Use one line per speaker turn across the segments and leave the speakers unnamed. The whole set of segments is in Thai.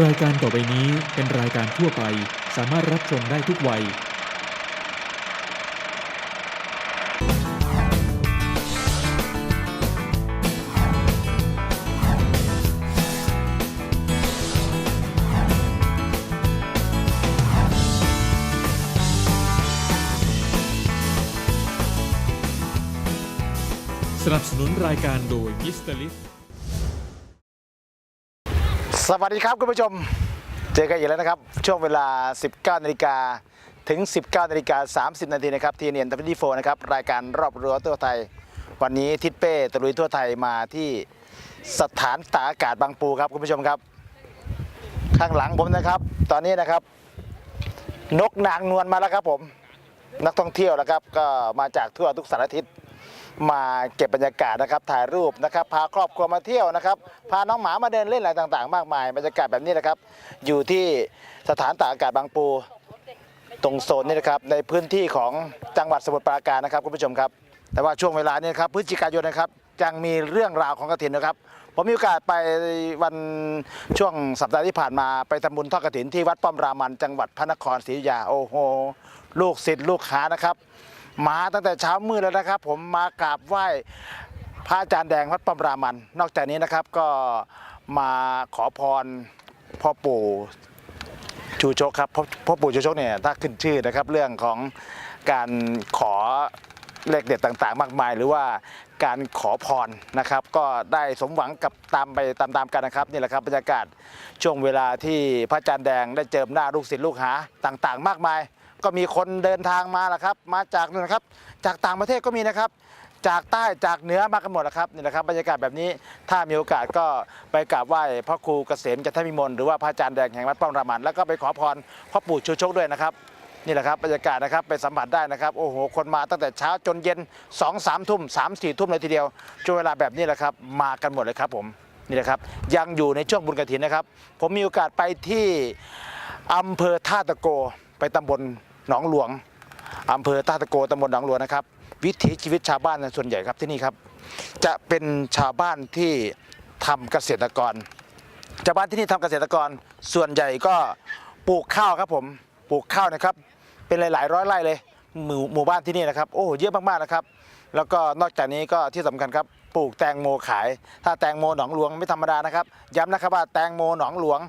รายการต่อไปนี้เป็นรายการทั่วไป สามารถรับชมได้ทุกวัย สนับสนุนรายการโดยมิสเตอร์ลิฟ
สวัสดีครับคุณผู้ชม เจอกันอีกแล้วนะครับ ช่วงเวลา 19นาฬิกาถึง 19นาฬิกา30 นาทีนะครับทีเนียนทัพพีโฟนะครับ รายการรอบรั้วทั่วไทย วันนี้ทิศเป้ตะลุยทั่วไทยมาที่สถานตากอากาศบางปูครับคุณผู้ชมครับ ข้างหลังผมนะครับ ตอนนี้นะครับ นกนางนวลมาแล้วครับผม นักท่องเที่ยวนะครับ ก็มาจากทั่วทุกสารทิศ มาเก็บบรรยากาศนะครับถ่ายรูปนะครับ พาครอบครัวมาเที่ยวนะครับ พาน้องหมามาเดินเล่นอะไรต่างๆ มากมายบรรยากาศแบบนี้นะครับ อยู่ที่สถานตากอากาศบางปู ตรงโซนนี้นะครับในพื้นที่ของจังหวัดสมุทรปราการนะครับคุณผู้ชมครับ แต่ว่าช่วงเวลานี้นะครับพฤศจิกายนนะครับยังมีเรื่องราวของกฐินนะครับ ผมมีโอกาสไปวันช่วงสัปดาห์ที่ผ่านมาไปทำบุญทอดกฐินที่วัดป้อมรามันจังหวัดพระนครศรีอยุธยาโอ้โหลูกศิษย์ลูกหานะครับ มาตั้งแต่เช้ามืดแล้วนะครับ ผมมากราบไหว้พระอาจารย์แดงวัดป้อมรามัน นอกจากนี้นะครับก็มาขอพรพ่อปู่ชูชกครับพ่อพ่อปู่ชูชกเนี่ยถ้าขึ้นชื่อนะครับเรื่องของการขอเลขเด็ดต่างๆ มากมาย หรือว่าการขอพรนะครับ ก็ได้สมหวังกับตามไปตามๆกันนะครับนี่แหละครับบรรยากาศช่วงเวลาที่พระอาจารย์แดงได้เจิมหน้าลูกศิษย์ลูกหาต่างๆ มากมาย ก็มีคนเดินทางมาแล้วครับ มาจากนู่นนะครับ จากต่างประเทศก็มีนะครับ จากใต้จากเหนือมากันหมดแล้วครับนี่แหละครับบรรยากาศแบบนี้ถ้ามีโอกาสก็ไปกราบไหว้พระครูเกษมจันทมิมลหรือว่าพระอาจารย์แดงแห่งวัดป้อมรามันแล้วก็ไปขอพรพ่อปู่ชูชกด้วยนะครับนี่แหละครับบรรยากาศนะครับไปสัมผัสได้นะครับโอ้โหคนมาตั้งแต่เช้าจนเย็น2องสามทุ่มสามสี่ทุ่มเลยทีเดียวช่วงเวลาแบบนี้แหละครับมากันหมดเลยครับผมนี่แหละครับยังอยู่ในช่วงบุญกฐินนะครับ ผมมีโอกาสไปที่อำเภอท่าตะโกไปตำบล หนองหลวงอำเภอท่าตะโกตำบลหนองหลวงนะครับ วิถีชีวิตชาวบ้านส่วนใหญ่ครับที่นี่ครับ จะเป็นชาวบ้านที่ทำเกษตรกรชาวบ้านที่นี่ทำเกษตรกรส่วนใหญ่ก็ปลูกข้าวครับผมปลูกข้าวนะครับ เป็นหลาย ๆ ร้อยไร่เลยหมู่หมู่บ้านที่นี่นะครับ โอ้เยอะมากๆนะครับ แล้วก็นอกจากนี้ก็ที่สำคัญครับ ปลูกแตงโมขาย ถ้าแตงโมหนองหลวงไม่ธรรมดานะครับ ย้ำนะครับว่าแตงโมหนองหลวง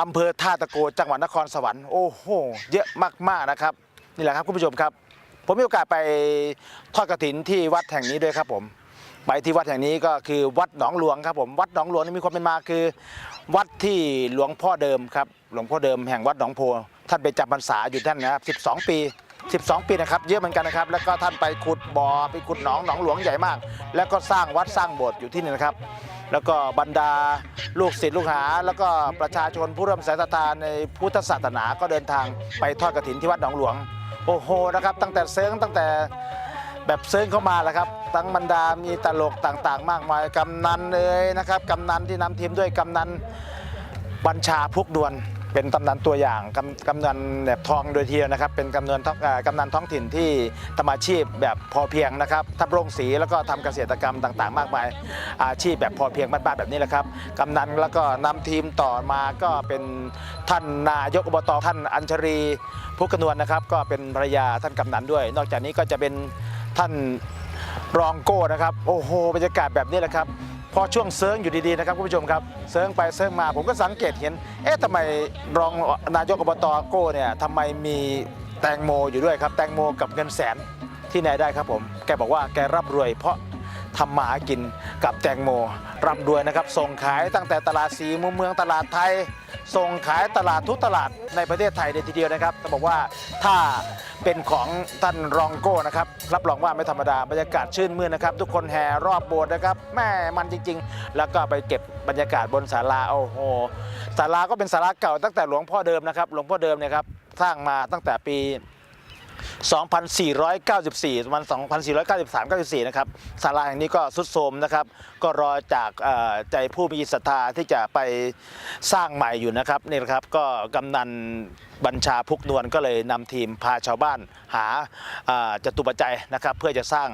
อำเภอท่าตะโกจังหวัดนครสวรรค์โอ้โหเยอะมากๆนะครับนี่แหละครับคุณผู้ชมครับ ผมมีโอกาสไปทอดกระถินที่วัดแห่งนี้ด้วยครับผมไปที่วัดแห่งนี้ก็คือวัดหนองหลวงครับผมวัดหนองหลวงนี่มีความเป็นมาคือ วัดที่หลวงพ่อเดิมครับหลวงพ่อเดิมแห่งวัดหนองโพท่านไปจำพรรษาอยู่ท่านนะครับ12 ปี 12 ปีนะครับ เยอะเหมือนกันนะครับ แล้วก็ท่านไปขุดบ่อไปขุดหนองหนองหลวงใหญ่มาก แล้วก็สร้างวัดสร้างโบสถ์อยู่ที่นี่นะครับ แล้วก็บรรดาลูกศิษย์ลูกหา แล้วก็ประชาชนผู้ร่วมสายศรัทธาในพุทธศาสนาก็เดินทางไปทอดกระถินที่วัดหนองหลวง โอ้โหนะครับ ตั้งแต่เซิงตั้งแต่แบบเซิงเข้ามาแหละครับตั้งบรรดามีตลกต่างๆ มากมายกำนันเอ่ยนะครับกำนันที่นำทีมด้วยกำนันบัญชาพุกดวน เป็นกำนันตัวอย่างกำกำนันแบบทองโดยทีเดียวนะครับ เป็นกำนันท้องเอ่อกำนันท้องถิ่นที่ทำอาชีพแบบพอเพียงนะครับทับโรงสีแล้วก็ทำเกษตรกรรมต่างๆ มากมาย อาชีพแบบพอเพียงบ้านๆแบบนี้แหละครับกำนันแล้วก็นำทีมต่อมาก็เป็นท่านนายกอบตท่านอัญชรีพุกกนวลนะครับ ก็เป็นภรรยาท่านกำนันด้วย นอกจากนี้ก็จะเป็นท่านรองโก้นะครับ โอ้โหบรรยากาศแบบนี้แหละครับ พอช่วงเซิร์งอยู่ดีๆนะครับคุณผู้ชมครับเซิร์งไปเซิร์งมาผมก็สังเกตเห็น เอ๊ะทำไมรองนายกอบตโก้เนี่ยทำไมมีแตงโมอยู่ด้วยครับ แตงโมกับเงินแสนที่ไหนได้ครับผม แกบอกว่าแกร่ำรวยเพราะ ทำมาหากินกับแตงโมร่ำรวยนะครับ ส่งขายตั้งแต่ตลาดสีมุมเมืองตลาดไทย ส่งขายตลาดทุกตลาดในประเทศไทยเลยทีเดียวนะครับต้องบอกว่าถ้าเป็นของท่านรองโก้นะครับรับรองว่าไม่ธรรมดาบรรยากาศชื่นมื่นนะครับ ทุกคนแห่รอบโบสถ์นะครับแม่มันจริง ๆ แล้วก็ไปเก็บบรรยากาศบนศาลาโอ้โหศาลาก็เป็นศาลาเก่าตั้งแต่หลวงพ่อเดิมนะครับหลวงพ่อเดิมเนี่ยครับสร้างมาตั้งแต่ปี 2494 วัน2493 94 นะครับศาลาแห่งนี้ก็สุดโทรมนะครับ ก็รอจากใจผู้มีศรัทธาที่จะไปสร้างใหม่อยู่นะครับนี่นะครับก็กำนัน บัญชาพุกนวลก็เลยนำทีมพาชาวบ้านหาอ่าจตุปัจจัยนะครับเพื่อจะสร้าง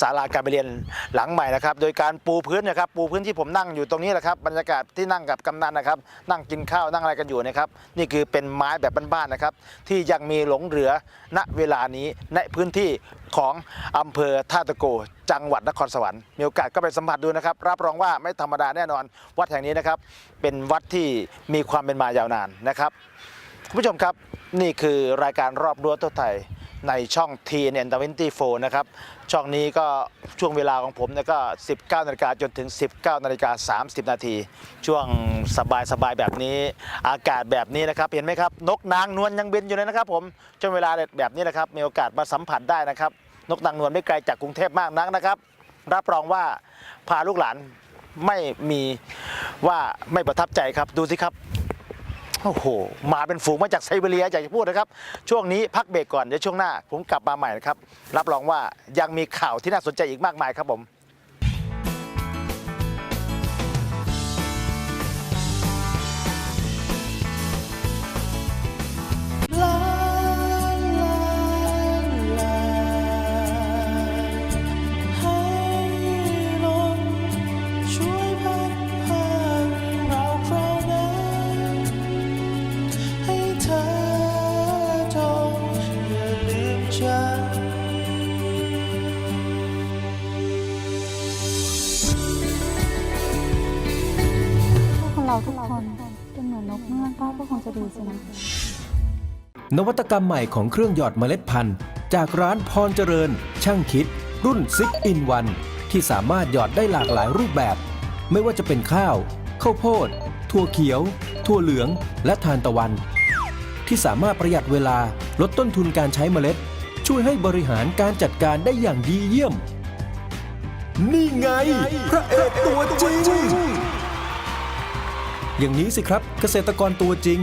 ศาลาการเรียนหลังใหม่นะครับ โดยการปูพื้นนะครับปูพื้นที่ผมนั่งอยู่ตรงนี้แหละครับบรรยากาศที่นั่งกับกำนันนะครับ นั่งกินข้าวนั่งอะไรกันอยู่นะครับ นี่คือเป็นไม้แบบบ้านๆนะครับ ที่ยังมีหลงเหลือณเวลานี้ในพื้นที่ของอำเภอท่าตะโกจังหวัดนครสวรรค์มีโอกาสก็ไปสัมผัสดูนะครับ รับรองว่าไม่ธรรมดาแน่นอน วัดแห่งนี้นะครับ เป็นวัดที่มีความเป็นมายาวนานนะครับ คุณผู้ชมครับนี่คือรายการรอบรั้วทั่วไทยในช่อง TNN 24นะครับ ช่องนี้ก็ช่วงเวลาของผมเนี่ยก็ 19นาฬิกาจนถึง 19นาฬิกา30 นาที ช่วงสบายๆแบบนี้ อากาศแบบนี้นะครับ เห็นไหมครับ นกนางนวลยังบินอยู่เลยนะครับ ผมช่วงเวลาแบบนี้นะครับ มีโอกาสมาสัมผัสได้นะครับ นกนางนวลไม่ไกลจากกรุงเทพมากนักนะครับ รับรองว่าพาลูกหลานไม่มีว่าไม่ประทับใจครับดูสิครับ โอ้โหมาเป็นฝูงมาจากไซบีเรียอยากจะพูดนะครับ ช่วงนี้พักเบรกก่อนเดี๋ยวช่วงหน้า ผมกลับมาใหม่นะครับ รับรองว่ายังมีข่าวที่น่าสนใจอีกมากมายครับผม
เรา
ทุกคนเป็นเหมือนนกเงือกได้ก็คงจะดีสินะ
นวัตกรรมใหม่ของเครื่องหยอดเมล็ดพันธุ์ จากร้านพรเจริญ ช่างคิด รุ่น6 in 1ที่สามารถหยอดได้หลากหลายรูปแบบ ไม่ว่าจะเป็นข้าว ข้าวโพด ถั่วเขียว ถั่วเหลือง และทานตะวัน ที่สามารถประหยัดเวลาลดต้นทุนการใช้เมล็ด ช่วยให้บริหารการจัดการได้อย่างดีเยี่ยม นี่ไง พระเอกตัวจริง อย่างนี้สิครับเกษตรกรตัวจริง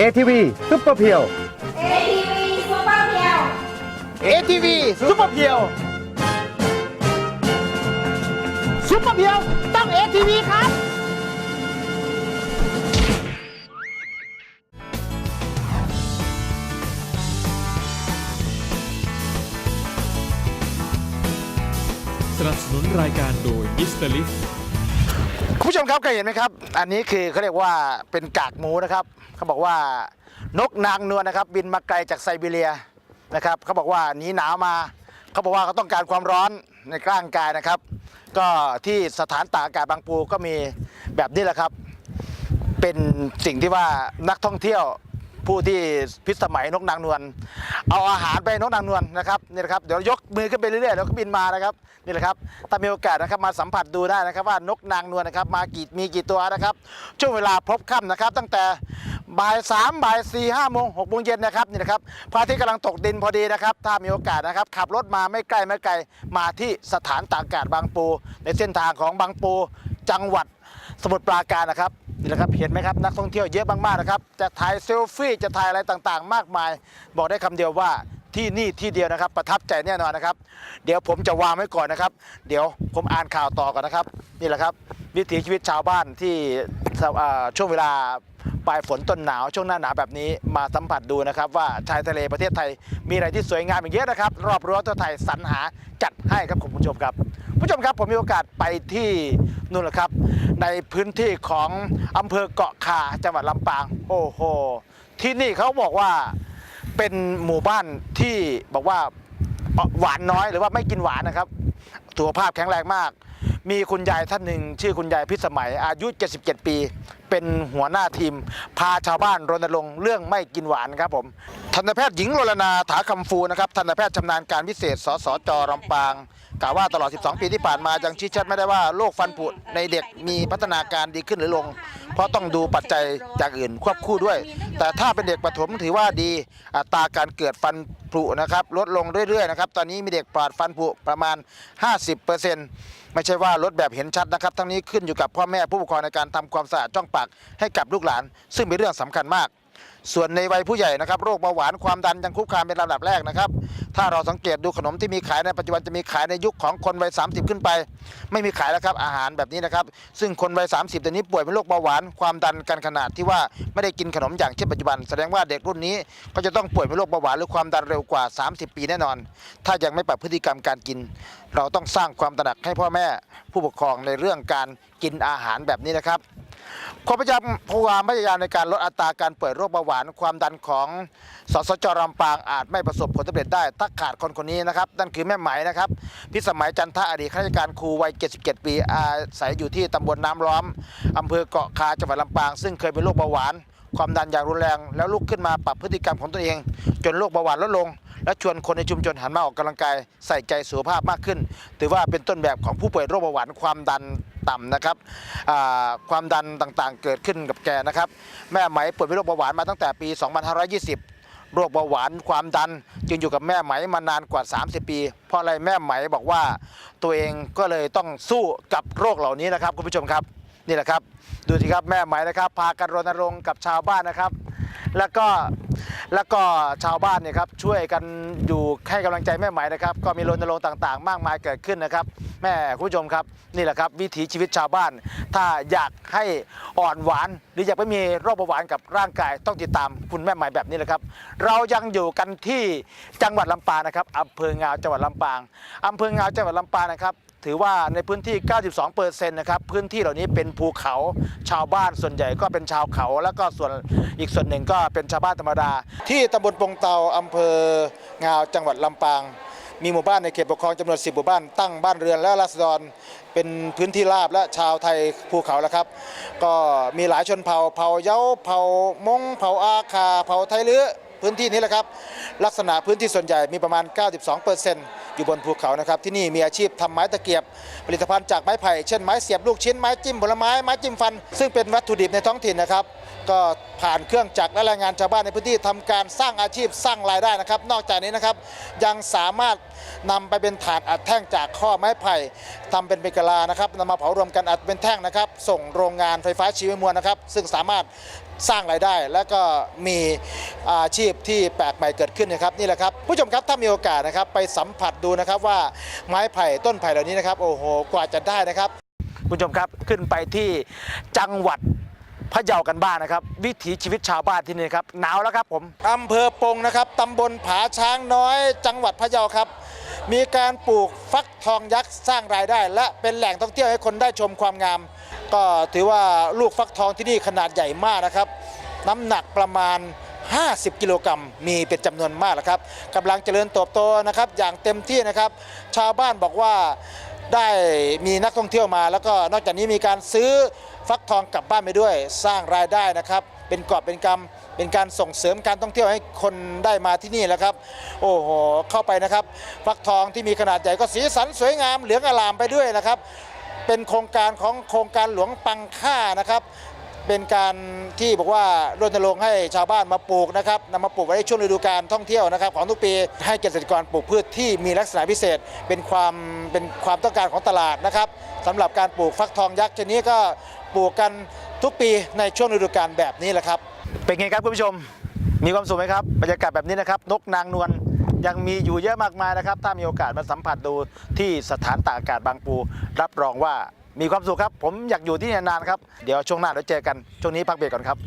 ATV ซุปเปอร์เพียว
ATV ซูเปอร์เพียว
ATV ซุปเปอร์เพียวซุปเปอร์เพียวต้อง ATV ครับ
รายการโดยมิสเตอร์ลิฟ
คุณผู้ชมครับเคยเห็นไหมครับ อันนี้คือเขาเรียกว่าเป็นกากหมูนะครับ เขาบอกว่านกนางนวลนะครับ บินมาไกลจากไซบีเรียนะครับเขาบอกว่าหนีหนาวมา เขาบอกว่าเขาต้องการความร้อนในร่างกายนะครับ ก็ที่สถานตากอากาศบางปูก็มีแบบนี้แหละครับ เป็นสิ่งที่ว่านักท่องเที่ยว ผู้ที่พิสมัยนกนางนวลเอาอาหารไปนกนางนวลนะครับนี่นะครับเดี๋ยวยกมือขึ้นไปเรื่อยๆแล้วก็บินมานะครับนี่แหละครับถ้ามีโอกาสนะครับมาสัมผัสดูได้นะครับว่านกนางนวลนะครับมากี่มีกี่ตัวนะครับ ช่วงเวลาพบค่ำนะครับ ตั้งแต่บ่ายสามบ่ายสี่ห้าโมงหกโมงเย็นนะครับนี่นะครับพระอาทิตย์กำลังตกดินพอดีนะครับ ถ้ามีโอกาสนะครับ ขับรถมาไม่ไกลไม่ไกลมาที่สถานตากอากาศบางปู ในเส้นทางของบางปูจังหวัดสมุทรปราการนะครับ นี่แหละครับเห็นไหมครับนักท่องเที่ยวเยอะมากๆนะครับจะถ่ายเซลฟี่จะถ่ายอะไรต่างๆ มากมาย บอกได้คำเดียวว่าที่นี่ที่เดียวนะครับ ประทับใจแน่นอนนะครับ เดี๋ยวผมจะวางไว้ก่อนนะครับ เดี๋ยวผมอ่านข่าวต่อก่อนนะครับ นี่แหละครับ วิถีชีวิตชาวบ้านที่ช่วงเวลา ปลายฝนต้นหนาวช่วงหน้าหนาวแบบนี้มาสัมผัสดูนะครับ ว่าชายทะเลประเทศไทยมีอะไรที่สวยงามอย่างเยอะนะครับ รอบรั้วตัวไทยสรรหาจัดให้ครับคุณผู้ชมครับ ผู้ชมครับผมมีโอกาสไปที่นู่นแหละครับ ในพื้นที่ของอำเภอเกาะคาจังหวัดลำปาง โอ้โห ที่นี่เขาบอกว่าเป็นหมู่บ้านที่บอกว่าหวานน้อยหรือว่าไม่กินหวานนะครับสุขภาพแข็งแรงมาก มีคุณยายท่านหนึ่งชื่อคุณยายพิสมัยอายุ 77 ปี เป็นหัวหน้าทีม พาชาวบ้านรณรงค์เรื่องไม่กินหวานครับผมทันตแพทย์หญิงโรลนาถาคำฟูนะครับทันตแพทย์ชำนาญการพิเศษสสจลำปางกล่าวว่าตลอด 12 ปีที่ผ่านมายังชี้ชัดไม่ได้ว่าโรคฟันผุในเด็กมีพัฒนาการดีขึ้นหรือลง เพราะต้องดูปัจจัยอย่างอื่นควบคู่ด้วย แต่ถ้าเป็นเด็กประถมถือว่าดีอัตราการเกิดฟันผุนะครับลดลงเรื่อยๆนะครับตอนนี้มีเด็กปลอดฟันผุประมาณ 50% ไม่ใช่ว่าลดแบบเห็นชัดนะครับ ทั้งนี้ขึ้นอยู่กับพ่อแม่ผู้ปกครองในการทำความสะอาดจ้องปากให้กับลูกหลาน ซึ่งเป็นเรื่องสำคัญมาก ส่วนในวัยผู้ใหญ่นะครับ โรคเบาหวานความดันยังคุกคามเป็นลำดับแรกนะครับ ถ้าเราสังเกตดูขนมที่มีขายในปัจจุบันจะมีขายในยุคของคนวัย30ขึ้นไป ไม่มีขายแล้วครับอาหารแบบนี้นะครับ ซึ่งคนวัย30ตอนนี้ป่วยเป็นโรคเบาหวานความดันกันขนาดที่ว่าไม่ได้กินขนมอย่างเช่นปัจจุบัน แสดงว่าเด็กรุ่นนี้ก็จะต้องป่วยเป็นโรคเบาหวานหรือความดันเร็วกว่า 30 ปีแน่นอน ถ้ายังไม่ปรับพฤติกรรมการกิน เราต้องสร้างความตระหนักให้พ่อแม่ผู้ปกครองในเรื่องการกินอาหารแบบนี้นะครับความพยายามความพยายามในการลดอัตราการป่วยโรคเบาหวาน ความดันของสสจลำปางอาจไม่ประสบผลสำเร็จได้ถ้าขาดคนคนนี้นะครับนั่นคือแม่ไหมนะครับพิสมัยจันทะอดีตข้าราชการครูวัย 77 ปีอาศัยอยู่ที่ตำบลน้ำล้อมอำเภอเกาะคาจังหวัดลำปาง ซึ่งเคยเป็นโรคเบาหวาน ความดันอย่างรุนแรง แล้วลุกขึ้นมาปรับพฤติกรรมของตัวเอง จนโรคเบาหวานลดลง และชวนคนในชุมชนหันมาออกกำลังกายใส่ใจสุขภาพมากขึ้น ถือว่าเป็นต้นแบบของผู้ป่วยโรคเบาหวานความดันต่ำนะครับความดันต่างๆเกิดขึ้นกับแกนะครับ แม่ไหมป่วยเป็นโรคเบาหวานมาตั้งแต่ปี 2520 โรคเบาหวานความดัน จึงอยู่กับแม่ไหมมานานกว่า 30 ปี เพราะอะไรแม่ไหมบอกว่าตัวเองก็เลยต้องสู้กับโรคเหล่านี้นะครับคุณผู้ชมครับนี่แหละครับ ดูสิครับแม่ไหมนะครับ พากันรณรงค์กับชาวบ้านนะครับ แล้วก็แล้วก็ชาวบ้านเนี่ยครับช่วยกันอยู่ให้กำลังใจแม่ไหมนะครับ ก็มีรณรงค์ต่างๆ มากมายเกิดขึ้นนะครับ แม่คุณผู้ชมครับนี่แหละครับ วิถีชีวิตชาวบ้าน ถ้าอยากให้อ่อนหวาน หรืออยากไม่มีโรคเบาหวานกับร่างกายต้องติดตามคุณแม่ไหมแบบนี้แหละครับ เรายังอยู่กันที่จังหวัดลำปางนะครับอำเภองาวจังหวัดลำปางอำเภองาวจังหวัดลำปางนะครับ ถือว่าในพื้นที่ 92%นะครับ พื้นที่เหล่านี้เป็นภูเขา ชาวบ้านส่วนใหญ่ก็เป็นชาวเขา แล้วก็ส่วนอีกส่วนหนึ่งก็เป็นชาวบ้านธรรมดา ที่ตำบลปงเตาอำเภองาวจังหวัดลำปาง มีหมู่บ้านในเขตปกครองจำนวน 10 หมู่บ้านตั้งบ้านเรือนและราษฎรเป็นพื้นที่ราบและชาวไทยภูเขาแล้วครับ ก็มีหลายชนเผ่าเผ่าเย้าเผ่ามงเผ่าอาคา เผ่าไทยเลือ พื้นที่นี้แหละครับ ลักษณะพื้นที่ส่วนใหญ่มีประมาณ 92%อยู่บนภูเขานะครับ ที่นี่มีอาชีพทำไม้ตะเกียบ ผลิตภัณฑ์จากไม้ไผ่ เช่นไม้เสียบลูกชิ้น ไม้จิ้มผลไม้ ไม้จิ้มฟัน ซึ่งเป็นวัตถุดิบในท้องถิ่นนะครับ ก็ผ่านเครื่องจักรและแรงงานชาวบ้านในพื้นที่ทำการสร้างอาชีพสร้างรายได้นะครับ นอกจากนี้นะครับยังสามารถนำไปเป็นถาดอัดแท่งจากข้อไม้ไผ่ทำเป็นเบกลานะครับนำมาเผารวมกันอัดเป็นแท่งนะครับ ส่งโรงงานไฟฟ้าชีวมวลนะครับ ซึ่งสามารถ สร้างรายได้ และก็มีอาชีพที่แปลกใหม่เกิดขึ้นนะครับนี่แหละครับผู้ชมครับถ้ามีโอกาสนะครับไปสัมผัสดูนะครับว่าไม้ไผ่ต้นไผ่เหล่านี้นะครับโอ้โหกว่าจะได้นะครับคุณผู้ชมครับขึ้นไปที่จังหวัดพะเยากันบ้างนะครับ วิถีชีวิตชาวบ้านที่นี่ครับหนาวแล้วครับผมอำเภอปงนะครับตำบลผาช้างน้อย จังหวัดพะเยาครับ มีการปลูกฟักทองยักษ์สร้างรายได้ และเป็นแหล่งท่องเที่ยวให้คนได้ชมความงาม ก็ถือว่าลูกฟักทองที่นี่ขนาดใหญ่มากนะครับ น้ำหนักประมาณ 50 กิโลกรัมมีเป็นจำนวนมากแล้วครับกำลังเจริญเติบโตนะครับอย่างเต็มที่นะครับ ชาวบ้านบอกว่าได้มีนักท่องเที่ยวมา แล้วก็นอกจากนี้มีการซื้อฟักทองกลับบ้านไปด้วยสร้างรายได้นะครับ เป็นกอบเป็นกำเป็นการส่งเสริมการท่องเที่ยวให้คนได้มาที่นี่แล้วครับ โอ้โหเข้าไปนะครับ ฟักทองที่มีขนาดใหญ่ก็สีสันสวยงามเหลืองอลามไปด้วยนะครับ เป็นโครงการของโครงการหลวงปังค่านะครับ เป็นการที่บอกว่ารณรงค์ให้ชาวบ้านมาปลูกนะครับนำมาปลูกไว้ในช่วงฤดูการท่องเที่ยวนะครับ ของทุกปีให้เกษตรกรปลูกพืชที่มีลักษณะพิเศษ เป็นความเป็นความต้องการของตลาดนะครับสำหรับการปลูกฟักทองยักษ์ชนิดก็ปลูกกันทุกปีในช่วงฤดูกาลแบบนี้แหละครับ เป็นไงครับคุณผู้ชม มีความสุขไหมครับบรรยากาศแบบนี้นะครับ นกนางนวล ยังมีอยู่เยอะมากมายนะครับ ถ้ามีโอกาสมาสัมผัสดูที่สถานตากอากาศบางปู รับรองว่ามีความสุขครับ ผมอยากอยู่ที่นี่นานครับ เดี๋ยวช่วงหน้าเดี๋ยวเจอกัน ช่วงนี้พักเบรกก่อนครับ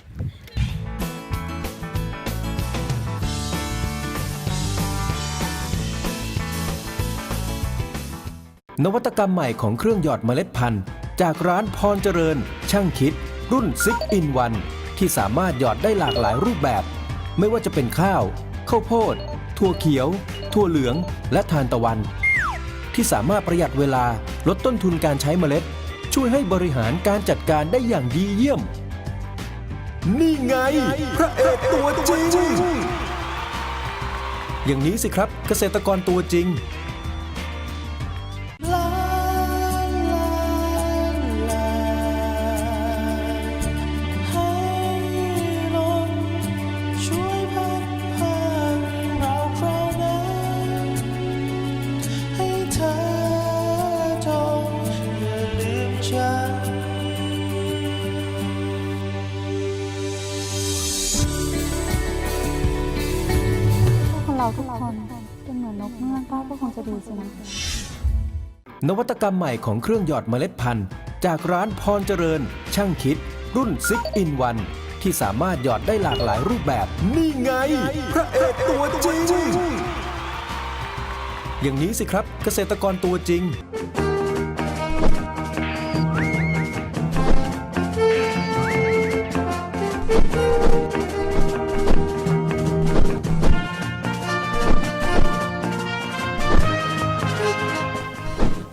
นวัตกรรมใหม่ของเครื่องหยอดเมล็ดพันธุ์ จากร้านพรเจริญ ช่างคิด รุ่น6 in 1ที่สามารถหยอดได้หลากหลายรูปแบบ ไม่ว่าจะเป็นข้าว ข้าวโพด ถั่วเขียว ถั่วเหลือง และทานตะวัน ที่สามารถประหยัดเวลาลดต้นทุนการใช้เมล็ด ช่วยให้บริหารการจัดการได้อย่างดีเยี่ยม นี่ไง พระเอกตัวจริง อย่างนี้สิครับเกษตรกรตัวจริง
น
วัตกรรมใหม่ของเครื่องหยอดเมล็ดพันธุ์ จากร้านพรเจริญ ช่างคิด รุ่นซิกอินวันที่สามารถหยอดได้หลากหลายรูปแบบ นี่ไง พระเอกตัวจริง อย่างนี้สิครับเกษตรกรตัวจริง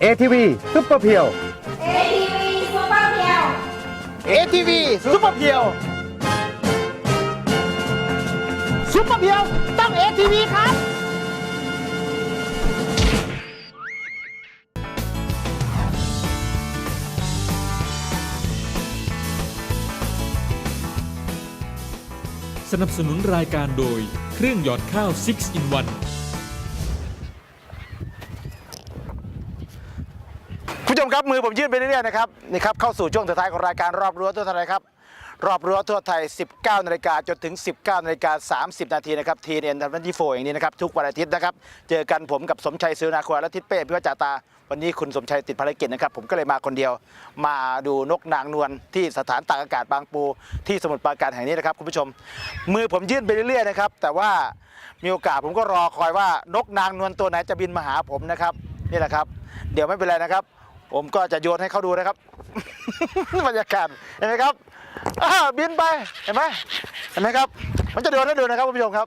ATV ซุปเปอร์เพียว
ATV ซูเปอร์เพียว
ATV ซุปเปอร์เพียวซุปเปอร์เพียวต้อง ATV ครับ
สนับสนุนรายการโดยเครื่องหยอดข้าว 6 in 1
คุณ ผู้ชมครับมือผมยื่นไปเรื่อยๆนะครับนี่ครับเข้าสู่ช่วงสุดท้ายของรายการรอบรั้วทั่วไทยครับรอบรั้วทั่วไทย 19 นาฬิกาจนถึง 19 นาฬิกา 30 นาทีนะครับทีเอ็นทันทีโฟอย่างนี้นะครับทุกวันอาทิตย์นะครับเจอกันผมกับสมชัยซื้อนาควาและทิศเป้พิวัจจาตา วันนี้คุณสมชัยติดภารกิจนะครับผมก็เลยมาคนเดียว มาดูนกนางนวลที่สถานตากอากาศบางปู ที่สมุทรปราการแห่งนี้นะครับคุณผู้ชม มือผมยื่นไปเรื่อยๆนะครับแต่ว่ามีโอกาสผมก็รอคอยว่านกนางนวลตัวไหนจะบินมาหาผมนะครับนี่แหละครับ เดี๋ยวไม่เป็นไรนะครับ ผมก็จะโยนให้เขาดูนะครับ บรรยากาศเห็นไหมครับบินไปเห็นไหมเห็นไหมครับ มันจะโดนให้ดูนะครับคุณผู้ชมครับ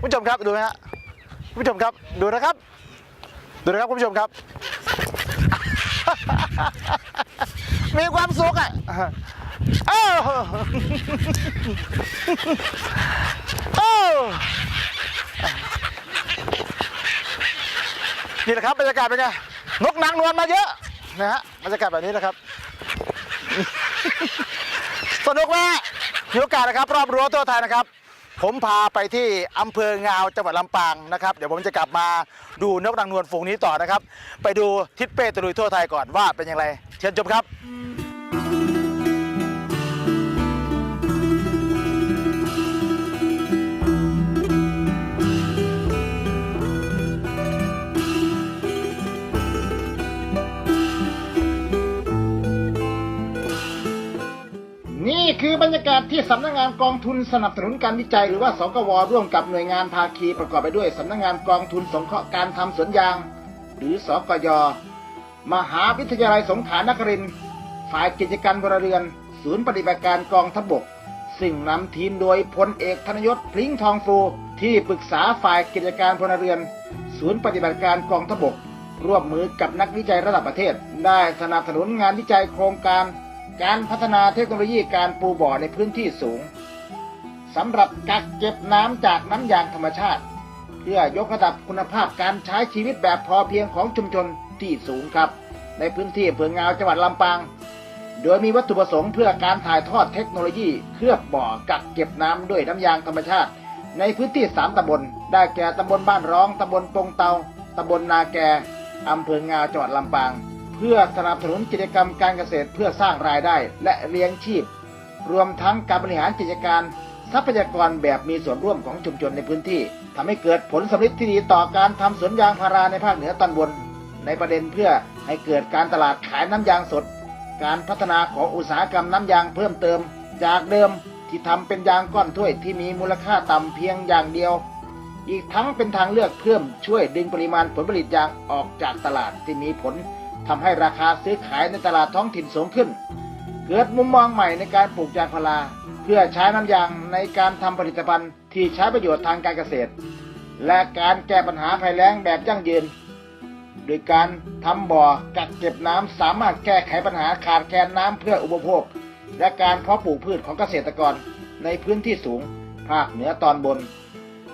คุณผู้ชมครับดูไหมฮะคุณผู้ชมครับดูนะครับ ดูนะครับคุณผู้ชมครับ มีความสุขอะเอ้าเอ้นี่แหละครับบรรยากาศเป็นไงนกนางนวลมาเยอะ นะฮะบรรยากาศแบบนี้นะครับ สนุกไหมมีโอกาสนะครับ รอบรั้วตัวไทยนะครับ ผมพาไปที่อำเภองาวจังหวัดลำปางนะครับ เดี๋ยวผมจะกลับมาดูนกนางนวลฝูงนี้ต่อนะครับ ไปดูทิศเป้ตะลุยทั่วไทยก่อนว่าเป็นอย่างไร เชิญชมครับ ยากาศที่สำนักงานกองทุนสนับสนุนการวิจัยหรือว่าสกวร่วมกับหน่วยงานภาคีประกอบไปด้วยสำนักงานกองทุนสงเคราะห์การทำสวนยาง หรือสกย มหาวิทยาลัยสงขลานครินทร์ฝ่ายกิจการพลเรือน ศูนย์ปฏิบัติการกองทัพบก ซึ่งนำทีมโดยพลเอกธนยศพลิงทองฟู ที่ปรึกษาฝ่ายกิจการพลเรือน ศูนย์ปฏิบัติการกองทัพบก ร่วมมือกับนักวิจัยระดับประเทศ ได้สนับสนุนงานวิจัยโครงการ การพัฒนาเทคโนโลยีการปูบ่อในพื้นที่สูงสำหรับกักเก็บน้ำจากน้ำยางธรรมชาติ เพื่อยกระดับคุณภาพการใช้ชีวิตแบบพอเพียงของชุมชนที่สูงครับ ในพื้นที่อำเภองาวจังหวัดลำปาง โดยมีวัตถุประสงค์เพื่อการถ่ายทอดเทคโนโลยีเคลือบบ่อกักเก็บน้ำด้วยน้ำยางธรรมชาติ ในพื้นที่สามตำบล ได้แก่ตำบลบ้านร้องตำบลปงเตาตำบลนาแกอำเภองาวจังหวัดลำปาง เพื่อสนับสนุนกิจกรรมการเกษตรเพื่อสร้างรายได้และเลี้ยงชีพ รวมทั้งการบริหารกิจการทรัพยากรแบบมีส่วนร่วมของชุมชนในพื้นที่ทำให้เกิดผลสำลิดที่ดีต่อการทำสวนยางพาราในภาคเหนือตอนบน ในประเด็นเพื่อให้เกิดการตลาดขายน้ำยางสด การพัฒนาของอุตสาหกรรมน้ำยางเพิ่มเติม จากเดิมที่ทำเป็นยางก้อนถ้วยที่มีมูลค่าต่ำเพียงอย่างเดียว อีกทั้งเป็นทางเลือกเพิ่มช่วยดึงปริมาณผลผลิตยางออกจากตลาดที่มีผล ทำให้ราคาซื้อขายในตลาดท้องถิ่นสูงขึ้น เกิดมุมมองใหม่ในการปลูกยางพารา เพื่อใช้น้ำยางในการทำผลิตภัณฑ์ที่ใช้ประโยชน์ทางการเกษตร และการแก้ปัญหาภัยแล้งแบบยั่งยืน โดยการทำบ่อกักเก็บน้ำสามารถแก้ไขปัญหาขาดแคลนน้ำเพื่ออุปโภค และการเพาะปลูกพืชของเกษตรกรในพื้นที่สูงภาคเหนือตอนบน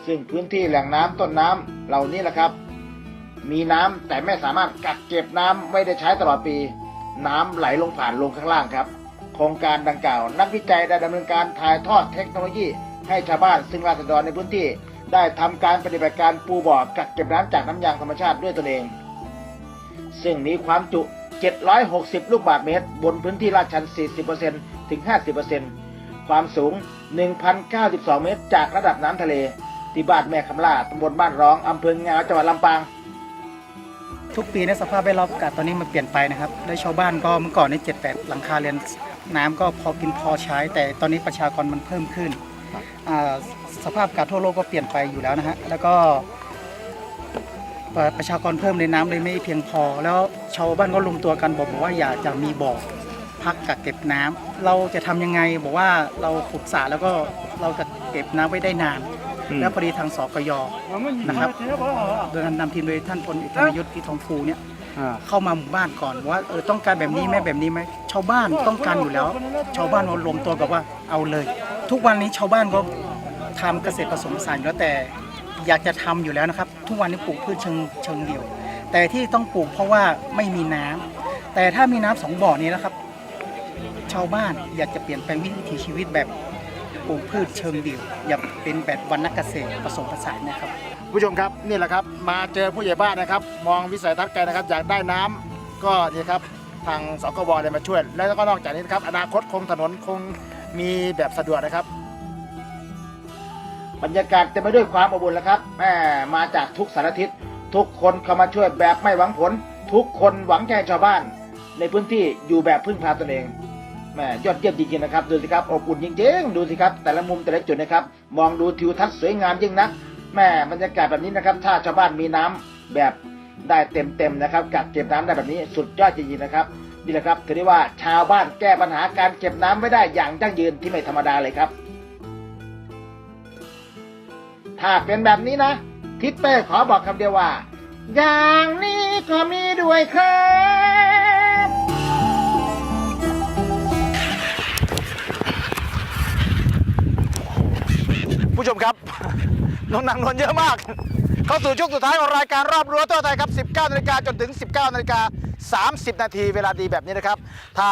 ซึ่งพื้นที่แหล่งน้ำต้นน้ำเหล่านี้แหละครับ มีน้ำแต่ไม่สามารถกักเก็บน้ำไว้ได้ใช้ตลอดปี น้ำไหลลงผ่านลงข้างล่างครับ โครงการดังกล่าว นักวิจัยได้ดำเนินการถ่ายทอดเทคโนโลยี ให้ชาวบ้านซึ่งราษฎรในพื้นที่ ได้ทำการปฏิบัติการปูบ่อกักเก็บน้ำจากน้ำยางธรรมชาติด้วยตนเอง ซึ่งมีความจุ 760 ลูกบาศก์เมตร บนพื้นที่ลาดชัน 40%ถึง 50%ความสูง 1,092 เมตร จากระดับน้ำทะเล ที่บ้านแม่คำล่าตำบลบ้านร้องอำเภองาวจังหวัดลำปาง
ทุกปีในยสภาพแวดล้อมอากาศตอนนี้มันเปลี่ยนไปนะครับและชาวบ้านก็เมื่อก่อนในเจ็ดแปดหลังคาเรือนน้ำก็พอกินพอใช้ แต่ตอนนี้ประชากรมันเพิ่มขึ้นอ่าสภาพอากาศทั่วโลกก็เปลี่ยนไปอยู่แล้วนะฮะแล้วก็เอ่อประชากรเพิ่มในน้ำเลยไม่เพียงพอ แล้วชาวบ้านก็รวมตัวกันบอกบอกว่าอยากจะมีบ่อพักกักเก็บน้ำเราจะทำยังไงบอกว่าเราขุดสระแล้วก็เราจะเก็บน้ำไว้ได้นาน แล้วพอดีทางสกยนะครับโดยนำทีมโดยท่านพลเอกธนยุทธ์พิทองฟูเนี่ยเข้ามาหมู่บ้านก่อนว่าเออต้องการแบบนี้ไหมแบบนี้ไหมชาวบ้านต้องการอยู่แล้ว ชาวบ้านมารวมตัวกับว่าเอาเลย ทุกวันนี้ชาวบ้านก็ทำเกษตรผสมผสานอยู่แล้วแต่อยากจะทำอยู่แล้วนะครับ ทุกวันนี้ปลูกพืชเชิงเชิงเดี่ยว แต่ที่ต้องปลูกเพราะว่าไม่มีน้ำแต่ถ้ามีน้ำสองบ่อนี้นะครับ ชาวบ้านอยากจะเปลี่ยนแปลงวิถีชีวิตแบบ ปลูกพืชเชิงเดี่ยว อย่าเป็นแบบวรรณเกษตรผสมผสานนะครับ
ผู้ชมครับนี่แหละครับ มาเจอผู้ใหญ่บ้านนะครับ มองวิสัยทัศน์ไกลนะครับ อยากได้น้ำก็นี่ครับทางสกบเลยมาช่วย แล้วก็นอกจากนี้นะครับ อนาคตคงถนนคงมีแบบสะดวกนะครับ บรรยากาศเต็มไปด้วยความอบอุ่นแล้วครับแม่มาจากทุกสารทิศทุกคนเข้ามาช่วยแบบไม่หวังผล ทุกคนหวังใจชาวบ้าน ในพื้นที่อยู่แบบพึ่งพาตนเอง แม่ยอดเยี่ยมจริงๆนะครับ ดูสิครับอบอุ่นจริงๆ ดูสิครับ แต่ละมุมแต่ละจุดนะครับ มองดูทิวทัศน์สวยงามยิ่งนักแม่บรรยากาศแบบนี้นะครับ ถ้าชาวบ้านมีน้ำแบบได้เต็มๆนะครับกักเก็บน้ำได้แบบนี้สุดยอดจริงๆนะครับนี่แหละครับถือได้ว่าชาวบ้านแก้ปัญหาการเก็บน้ำไว้ได้อย่างยั่งยืนที่ไม่ธรรมดาเลยครับ ถ้าเป็นแบบนี้นะ ทิศเป้ขอบอกคำเดียวว่า อย่างนี้ก็มีด้วยครับ ผู้ชมครับนนนางนวลเยอะมาก เข้าสู่ช่วงสุดท้ายของรายการรอบรั้วทั่วไทยครับ 19นาฬิกาจนถึง 19นาฬิกา30 นาทีเวลาดีแบบนี้นะครับ ถ้า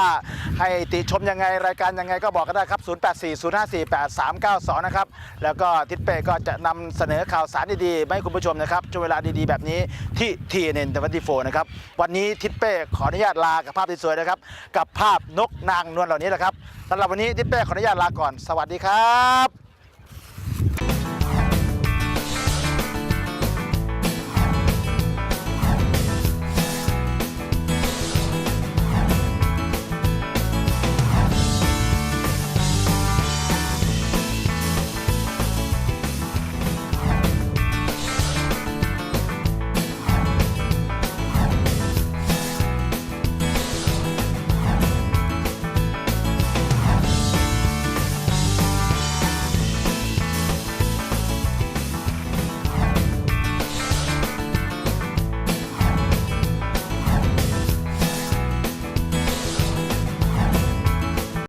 ให้ติชมยังไงรายการยังไงก็บอกกันได้ครับ 0840548392 นะครับ แล้วก็ทิศเป้ก็จะนำเสนอข่าวสารดีๆ ให้คุณผู้ชมนะครับช่วงเวลาดีๆ แบบนี้ที่ทีเอ็นเทวันตีโฟนะครับ วันนี้ทิศเป้ขออนุญาตลากับภาพสวยๆนะครับ กับภาพนกนางนวลเหล่านี้แหละครับสำหรับวันนี้ทิศเป้ขออนุญาตลาก่อน สวัสดีครับ